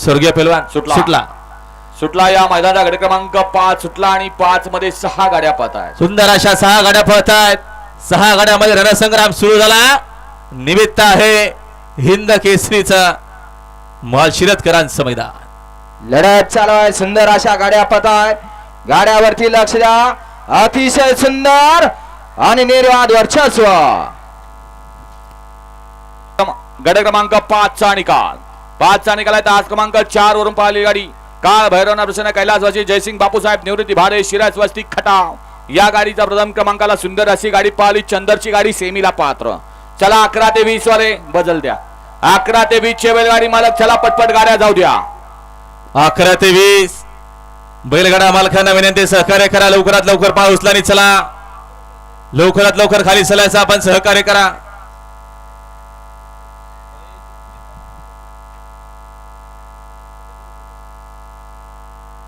स्वर्गीय पेलवान सुटला. सुटला. सुटला या मैदानाचा गड क्रमांक पाच सुटला आणि पाच मध्ये सहा गाड्या पाहत आहेत. सुंदर अशा सहा गाड्या पळत आहेत. सहा गाड्यामध्ये रणसंग्राम सुरू झाला. निमित्त आहे हिंद केसरीचा मालशिरतकरांचं मैदान. लढत चालू आहे. सुंदर अशा गाड्या पताय गाड्यावरती लक्ष द्या. अतिशय सुंदर आणि निर्वाद वर्चस्व. गड क्रमांक पाच चा निकाल. पाच चा निकाल आहे तर आज क्रमांक चार वरून पाहिली गाडी. काळ भैरवना प्रसन्न कैलासवासी जयसिंग बापूसाहेब निवृत्ती भाडे शिराज वस्ती खटाव. या गाडीचा प्रथम क्रमांकाला सुंदर अशी गाडी पाहिली चंदरची गाडी सेमीला पात्र. चला अकरा ते वीस वाले बदल द्या. अकरा ते वीस चे बैलगाडी मालक चला पटपट गाड्या जाऊ द्या. अकरा ते वीस. बैलगाडा मालकांना विनंती सहकार्य करा लवकरात लवकर पाऊस उचला चला. लवकरात लवकर खाली चलायचं आपण सहकार्य करा.